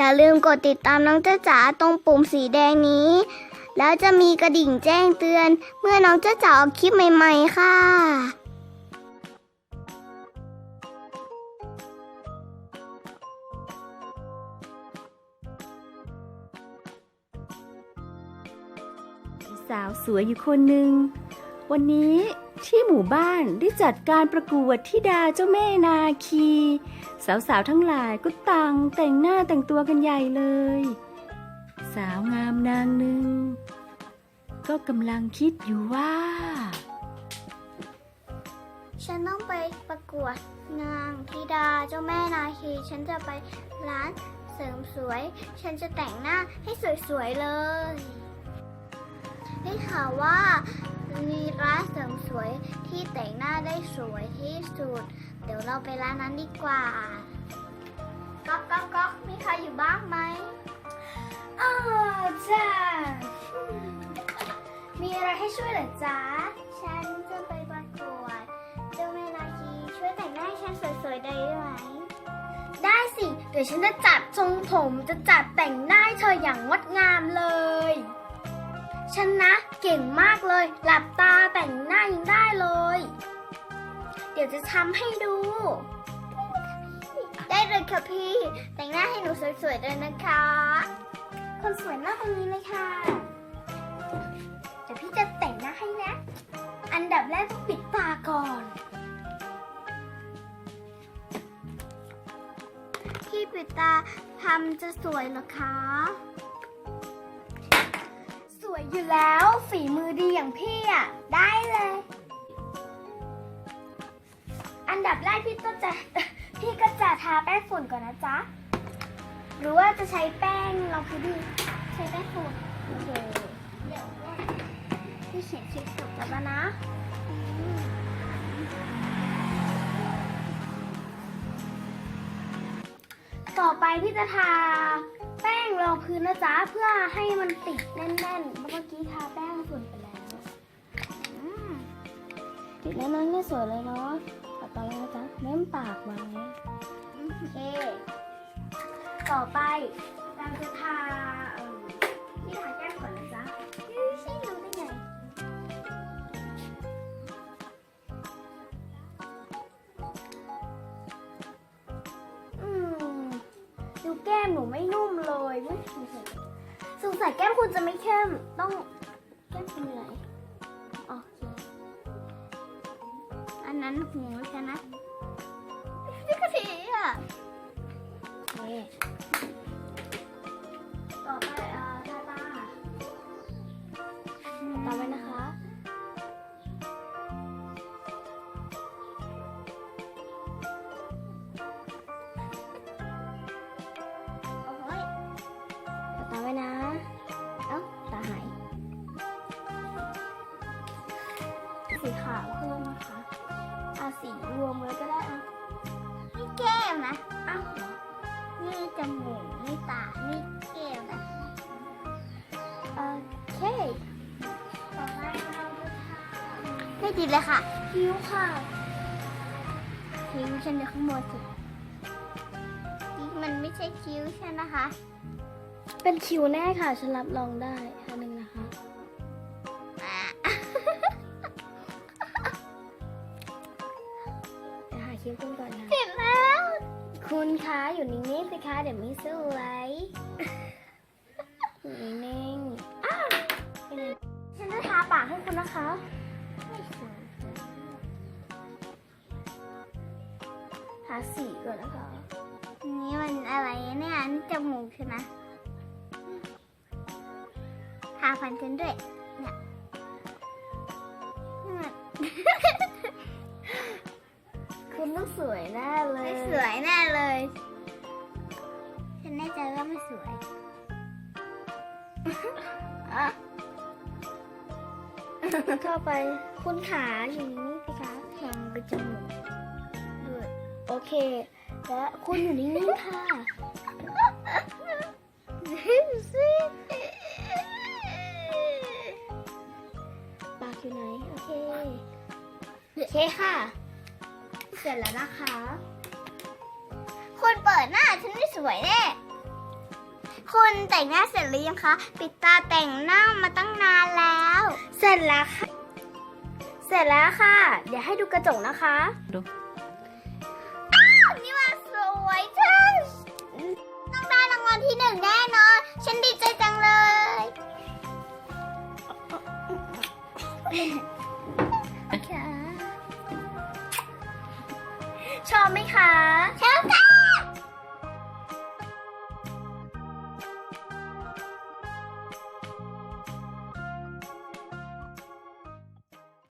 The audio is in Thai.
อย่าลืมกดติดตามน้องจ้าจ๋าตรงปุ่มสีแดงนี้ แล้วจะมีกระดิ่งแจ้งเตือน เมื่อน้องจ้าจ๋าออกคลิปใหม่ๆค่ะสาวสวยอยู่คนหนึ่ง วันนี้ ที่หมู่บ้านได้จัดการประกวดทิดาเจ้าแม่นาคี สาวๆทั้งหลายก็ต่างแต่งหน้าแต่งตัวกันใหญ่เลย สาวงามนางหนึ่ง ก็กำลังคิดอยู่ว่า ฉันต้องไปประกวดนางธิดาเจ้าแม่นาคี ฉันจะไปร้านเสริมสวย ฉันจะแต่งหน้าให้สวยๆเลย ได้ข่าวว่า มีร้านเสริมสวยที่แต่งหน้าได้สวยที่สุด เดี๋ยวเราไปร้านนั้นดีกว่า ก๊อกก๊อกก๊อกมีใครอยู่บ้างไหมอ้าวจ้ามีอะไรให้ช่วยเหรอจ๊ะ ฉันจะไปประกวดเจ้าแม่นาคีช่วยแต่งหน้าให้ฉันสวยๆได้ไหม ได้สิ เดี๋ยวฉันจะจัดทรงผมจะจัดแต่งหน้าให้เธออย่างงดงามเลย ฉันนะเก่งมากเลย หลับตาแต่งหน้ายังได้เลย เดี๋ยวจะทำให้ดู ได้เลยค่ะพี่ แต่งหน้าให้หนูสวยๆเลยนะคะ คนสวยหน้าตรงนี้เลยค่ะ เดี๋ยวพี่จะแต่งหน้าให้นะ อันดับแรกต้องปิดตาก่อน พี่ปิดตาทำจะสวยเหรอคะ วยอยู่แล้วฝีมือดีอย่างพี่อะ ได้เลย อันดับแรกพี่ก็จะ พี่ก็จะทาแป้งฝุ่นก่อนนะจ๊ะ หรือว่าจะใช้แป้งเราคือดี ใช้แป้งฝุ่นโอเคพี่เขียนเช็คจบแล้วนะต่อไปพี่จะทา แป้งรองพื้นนะจ๊ะเพื่อให้มันติดแน่นๆเมื่อกี้ทาแป้งฝุ่นไปแล้วติดแน่นๆไม่สวยเลยเนาะต่อไปนะจ๊ะเม้มปากไว้โอเค ต่อไปเราจะทา ดูแก้มหนูไม่นุ่มเลยไม่สงสัยสงสัยแก้มคุณจะไม่เข้มต้องแก้มคุณอะไหนโอเคอันนั้นหูฉันนะนี่ ตาไว้นะ เอ้าตาหาย สีขาวเพิ่มนะคะเอาสีรวมเลยก็ได้อะนี่แก้มนะอ้าวเหรอนี่จมูกนี่ตา นี่แก้มนะโอเคต่อไปเราจะทำไม่ติดเลยค่ะคิ้วค่ะคิ้วฉันอยู่ข้างบนสุดนี่มันไม่ใช่คิ้วใช่นะคะ เป็นคิวแน่ค่ะ ฉันรับรองได้อันหนึ่งนะคะ เดี๋ยวหาคิ้วคุณก่อนนะเสร็จแล้ว คุณคะอยู่นิ่งๆสิคะเดี๋ยวไม่สวยอยู่นิ่งๆอ้าวไปไหนฉันจะทาปากให้คุณนะคะไม่สวยทาสีก่อนนะคะนี่มันอะไรเนี่ยนี่จมูกใช่ไหม ทาฟันฉันด้วย เนี่ยนี่มันคุณต้องสวยแน่เลยไม่สวยแน่เลย ฉันแน่ใจว่าไม่สวยเข้าไปคุณขาอย่างนี้สิคะแทงไปจมูกด้วยโอเค และคุณอยู่นิ่งๆค่ะ เสร็จแล้วนะคะ คุณเปิดหน้าฉันไม่สวยแน่คุณแต่งหน้าเสร็จหรือยังคะ ปิดตาแต่งหน้ามาตั้งนานแล้ว เสร็จแล้วค่ะ เสร็จแล้วค่ะ เดี๋ยวให้ดูกระจกนะคะ ดูอ้าวนี่ว่าสวยจังต้องได้รางวัลที่หนึ่งแน่นอน ค่